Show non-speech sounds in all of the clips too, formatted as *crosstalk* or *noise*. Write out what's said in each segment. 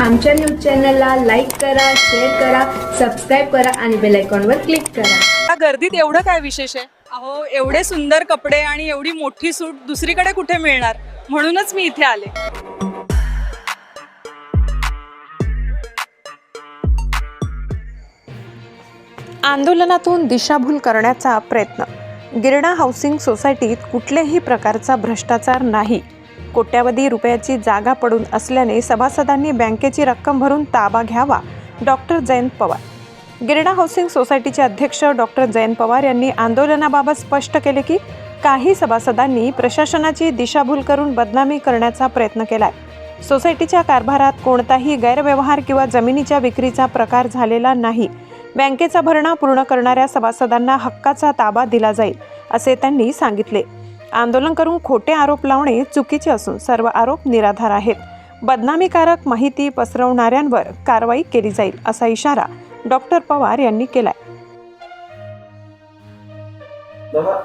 आमच्या न्यूज चॅनलला लाईक करा शेअर करा सबस्क्राईब करा आणि बेल आयकॉनवर क्लिक करा. या गर्दीत एवढं काय विशेष आहे? अहो एवढे सुंदर कपडे आणि एवढी मोठी सूट दुसरीकडे कुठे मिळणार? म्हणूनच मी इथे आले. आंदोलनातून दिशाभूल करण्याचा प्रयत्न. गिरणा हाऊसिंग सोसायटीत कुठल्याही प्रकारचा भ्रष्टाचार नाही. कोट्यावधी रुपयाची जागा पडून असल्याने सभासदांनी बँकेची रक्कम भरून ताबा घ्यावा. डॉक्टर जयंत पवार. गिरणा हाऊसिंग सोसायटीचे अध्यक्ष डॉक्टर जयंत पवार यांनी आंदोलनाबाबत स्पष्ट केले की काही सभासदांनी प्रशासनाची दिशाभूल करून बदनामी करण्याचा प्रयत्न केलाय. सोसायटीच्या कारभारात कोणताही गैरव्यवहार किंवा जमिनीच्या विक्रीचा प्रकार झालेला नाही. बँकेचा भरणा पूर्ण करणाऱ्या सभासदांना हक्काचा ताबा दिला जाईल असे त्यांनी सांगितले. आंदोलन करून खोटे आरोप लावणे चुकीचे असून सर्व आरोप निराधार आहेत. बदनामीकारक माहिती पसरवणाऱ्यांवर कारवाई केली जाईल असा इशारा डॉक्टर पवार यांनी केलाय.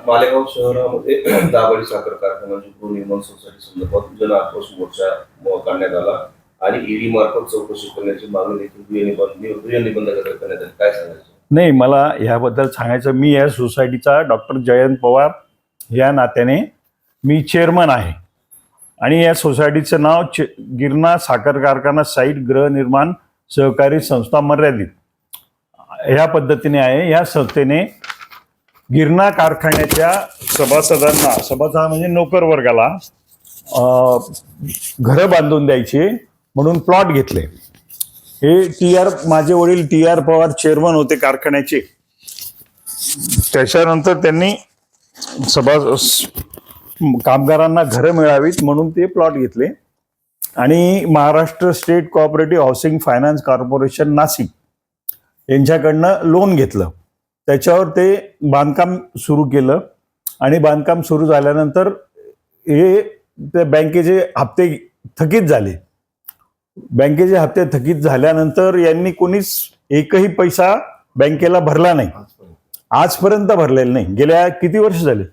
मालेगाव शहरामध्ये *clears throat* दाभाडी साखर कारखान्याची गृहनिर्माण सोसायटी संदर्भात जन आक्रोश मोर्चा काढण्यात आला आणि ईडी मार्फत चौकशी करण्याची मागणी देखील गृहनिबंध गृहनिबंधकाकडे करण्यात आली. काय सांगायचं? नाही मला ह्याबद्दल सांगायचं मी या सोसायटीचा डॉक्टर जयंत पवार या नात्याने मी चेअरमन आहे. आणि या सोसायटीचं नाव चे गिरणा साखर कारखाना साईट गृहनिर्माण सहकारी संस्था मर्यादित. ह्या पद्धतीने आहे. या संस्थेने गिरणा कारखान्याच्या सभासदांना सभासद म्हणजे नोकर वर्गाला घरं बांधून द्यायची म्हणून प्लॉट घेतले. हे टी आर माझे वडील टी आर पवार चेअरमन होते कारखान्याचे. त्याच्यानंतर त्यांनी सभा कामगारांना घरं मिळावीत म्हणून ते प्लॉट घेतले. आणि Maharashtra state cooperative housing finance corporation Nashik यांच्याकडनं loan घेतलं. त्याच्यावर ते बांधकाम सुरू केलं. आणि बांधकाम सुरू झाल्यानंतर हे त्या बँकेचे हप्ते थकीत झाले. बँकेचे हप्ते थकीत झाल्यानंतर यांनी कोणीच एकही पैसा बँकेला भरला नाही. आजपर्यंत भरलेलं नाही. गेल्या किती वर्ष झाले?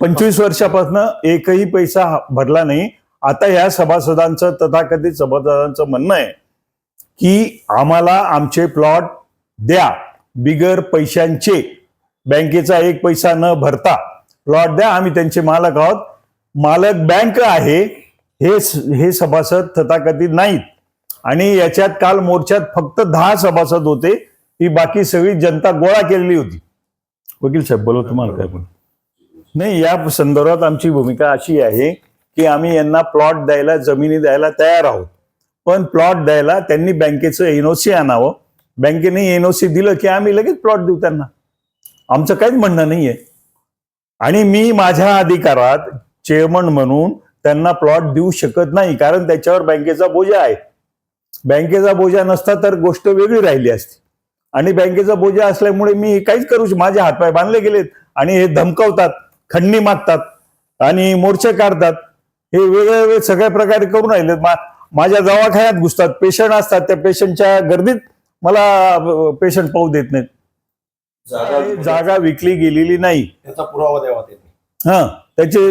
पंचवीस वर्षापासून एकही पैसा भरला नाही. आता ह्या सभासदांचं तथाकथित सभासदांचं म्हणणं आहे की आम्हाला आमचे प्लॉट द्या. बिगर पैशांचे. बँकेचा एक पैसा न भरता प्लॉट द्या. आम्ही त्यांचे मालक आहोत. मालक बँक आहे. हे हे सभासद तथाकथित नाहीत. आणि याच्यात काल मोर्चात फक्त दहा सभासद होते. ही बाकी सगळी जनता गोळा केलेली होती. वकील साहेब बोला तुम्हाला काय पण. नाही या संदर्भात आमची भूमिका अशी आहे की आम्ही यांना प्लॉट द्यायला जमिनी द्यायला तयार आहोत. पण प्लॉट द्यायला त्यांनी बँकेचं एनओसी आणावं. बँकेने एनओसी दिलं की आम्ही लगेच प्लॉट देऊ त्यांना. आमचं काहीच म्हणणं नाहीये. आणि मी माझ्या अधिकारात चेअरमन म्हणून त्यांना प्लॉट देऊ शकत नाही कारण त्याच्यावर बँकेचा बोजा आहे. बँकेचा बोजा नसता तर गोष्ट वेगळी राहिली असती. आणि बँकेचा बोजा असल्यामुळे मी काहीच करू माझे हातपाय बांधले गेलेत आणि हे धमकावतात खंडणी मागतात आणि मोर्चे काढतात. हे वेगवेगळे सगळ्या प्रकारे करून राहिलेत. मा- माझ्या दवाखान्यात घुसतात पेशंट असतात त्या पेशंटच्या गर्दीत मला पेशंट पाहू देत नाहीत. जागा जागा विकली गेलेली नाही. त्याचा पुरावा द्यावा हा त्याची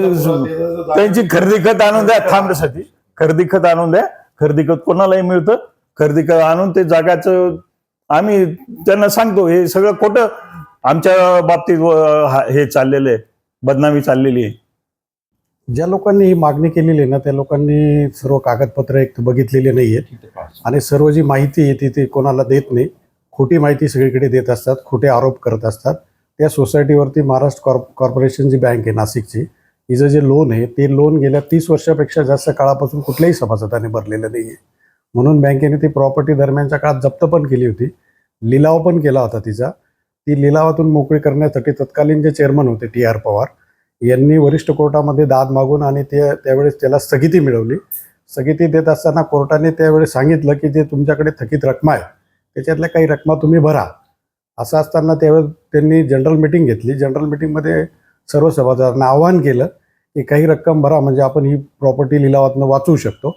त्यांची खरेदी खत आणून द्या. थांबण्यासाठी खरेदी खत आणून द्या. खरेदी खत कोणालाही मिळतं. खरेदी खत आणून ते जागाचं आम्ही त्यांना सांगतो हे सगळं खोटं. आमच्या बाबतीत हे चाललेलं आहे बदनामी चाललेली आहे. ज्या लोकांनी ही मागणी केलेली आहे ना त्या लोकांनी सर्व कागदपत्र एक तर बघितलेली नाही आहेत आणि सर्व जी माहिती आहे ती ते कोणाला देत नाही. खोटी माहिती सगळीकडे देत असतात खोटे आरोप करत असतात. त्या सोसायटीवरती महाराष्ट्र कॉर्प कॉर्पोरेशन जी बँक आहे नाशिकची हिचं जे लोन आहे ते लोन गेल्या तीस वर्षापेक्षा जास्त काळापासून कुठल्याही सभासदाने भरलेलं नाही आहे म्हणून बँकेने ती प्रॉपर्टी दरम्यानच्या काळात जप्त पण केली होती. लिलाव पण केला होता तिचा. ती लिलावातून मोकळी करण्यासाठी तत्कालीन जे चेअरमन होते टी आर पवार यांनी वरिष्ठ कोर्टामध्ये दाद मागून आणि ते त्यावेळेस त्याला स्थगिती मिळवली. स्थगिती देत असताना कोर्टाने त्यावेळेस सांगितलं की जे तुमच्याकडे थकीत रकमा आहे त्याच्यातल्या काही रकमा तुम्ही भरा. असं असताना त्यावेळेस त्यांनी जनरल मिटिंग घेतली. जनरल मिटिंगमध्ये सर्व सभासदांना आवाहन केलं की काही रक्कम भरा म्हणजे आपण ही प्रॉपर्टी लिलावातनं वाचवू शकतो.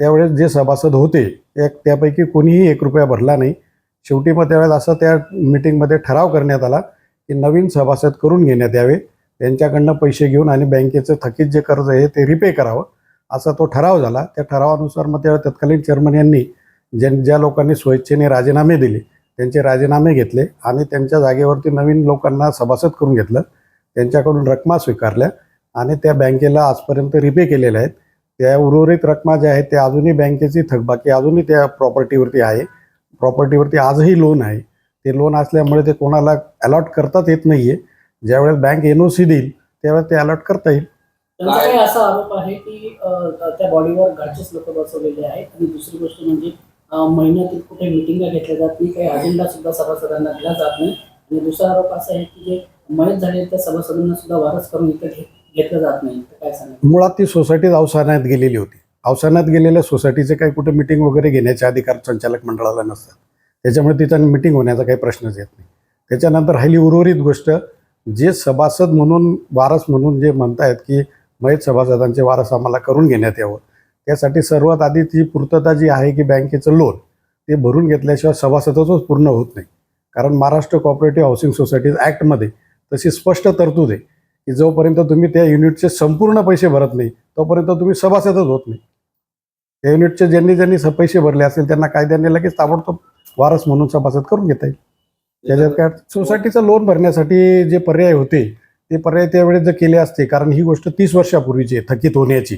त्यावेळेस जे सभासद होते त्या त्यापैकी कोणीही एक रुपया भरला नाही. शेवटी मग त्यावेळेस असं त्या मिटिंगमध्ये ठराव करण्यात आला की नवीन सभासद करून घेण्यात यावे. त्यांच्याकडनं पैसे घेऊन आणि बँकेचं थकीत जे कर्ज आहे ते रिपे करावं. असा तो ठराव झाला. त्या ठरावानुसार मग त्या तत्कालीन चेअरमन यांनी ज्या ज्या लोकांनी स्वेच्छेने राजीनामे दिले त्यांचे राजीनामे घेतले आणि त्यांच्या जागेवरती नवीन लोकांना सभासद करून घेतलं. त्यांच्याकडून रकमा स्वीकारल्या आणि त्या बँकेला आजपर्यंत रिपे केलेल्या आहेत. त्या उर्वरित रकमा ज्या आहेत त्या अजूनही बँकेची थकबाकी अजूनही त्या प्रॉपर्टीवरती आहे. प्रॉपर्टीवरती आजही लोन आहे. ते लोन असल्यामुळे ते कोणाला अलॉट करताच येत नाही आहे ज्यावेळेस बँक एन ओ सी देईल त्यावेळेस ते अलॉट करता येईल. त्यांचा काही असा आरोप आहे की त्या बॉडीवर गाडचेच लोक बसवलेले आहेत. आणि दुसरी गोष्ट म्हणजे महिन्यातील कुठे मिटिंगा घेतल्या जात नाही काही अजेंडा सुद्धा सभासदांना दिला जात नाही. आणि दुसरा आरोप असा आहे की जे मयत झाले त्या सभासदांना सुद्धा वारस करून इथं घेतलं जात नाही. काय सांगा मुळात ती सोसायटीत अवसानात गेलेली होती. अवसानात गेलेल्या सोसायटीचे काही कुठे मिटिंग वगैरे घेण्याचे अधिकार संचालक मंडळाला नसतात. त्याच्यामुळे तिथं मिटिंग होण्याचा काही प्रश्नच येत नाही. त्याच्यानंतर राहिली उर्वरित गोष्ट जे सभासद म्हणून वारस म्हणून जे म्हणतायत की मयत सभासदांचे वारस आम्हाला करून घेण्यात यावं. त्यासाठी सर्वात आधी ती पूर्तता जी आहे की बँकेचं लोन ते भरून घेतल्याशिवाय सभासदच पूर्ण होत नाही. कारण महाराष्ट्र कॉपरेटिव्ह हाऊसिंग सोसायटीज ॲक्टमध्ये तशी स्पष्ट तरतूद आहे की जोपर्यंत तुम्ही त्या युनिटचे संपूर्ण पैसे भरत नाही तोपर्यंत तुम्ही सभासदच होत नाही. त्या युनिटचे ज्यांनी ज्यांनी स- पैसे भरले असेल त्यांना कायद्याने लगेच ताबडतोब वारस म्हणून सभासद करून घेता येईल. त्याच्यात काय सोसायटीचं लोन भरण्यासाठी जे पर्याय होते ते पर्याय त्यावेळेस जर केले असते कारण ही गोष्ट तीस वर्षापूर्वीची आहे थकीत होण्याची.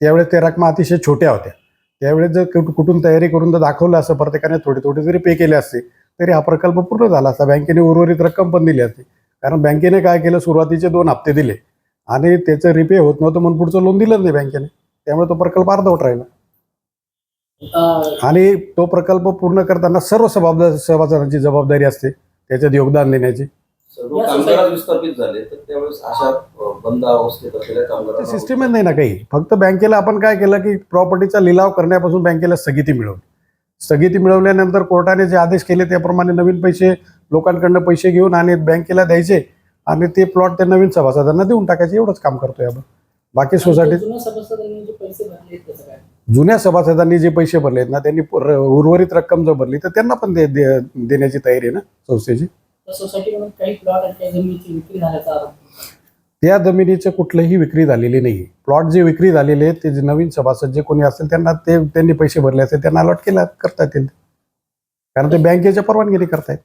त्यावेळेस त्या रकमा अतिशय छोट्या होत्या. त्यावेळेस जर कुठून तयारी करून जर दाखवलं असं प्रत्येकाने थोडे थोडे जरी पे केले असते तरी हा प्रकल्प पूर्ण झाला असता. बँकेने उर्वरित रक्कम पण दिली असते. कारण बँकेने काय केलं सुरुवातीचे दोन हप्ते दिले. आणि त्याचं रिपे होत नव्हतं म्हणून पुढचं लोन दिलं नाही बँकेने. त्यामुळे तो प्रकल्प अर्धवट राहिला. आणि तो प्रकल्प पूर्ण करताना सर्व सभासद सभासदांची जबाबदारी असते. त्याच्यात योगदान देण्याची. सिस्टमच नाही ना काही. फक्त बँकेला आपण काय केलं की प्रॉपर्टीचा लिलाव करण्यापासून बँकेला स्थगिती मिळवली. स्थगिती मिळवल्यानंतर कोर्टाने जे आदेश केले त्याप्रमाणे नवीन पैसे लोकांकडनं पैसे घेऊन आणि बँकेला द्यायचे आणि ते प्लॉट त्या नवीन सभासदांना देऊन टाकायचे. एवढंच काम करतोय आपण. बाकी सोसायटी जुन्या सभासदांनी जे पैसे भरले आहेत ना त्यांनी उर्वरित रक्कम जर भरली तर त्यांना पण दे- दे- देण्याची तयारी आहे ना संस्थेची? त्या सोसायटीमध्ये काही प्लॉट आणि काही जमिनीची विक्री झाल्याचा आरोप. त्या जमिनीचं कुठलंही विक्री झालेली नाही. प्लॉट जे विक्री झालेले आहेत ते जे नवीन सभासद जे कोणी असेल त्यांना ते त्यांनी पैसे भरले असेल त्यांना अलॉट केला करता येतील. कारण ते बँकेच्या परवानगीने करतायत.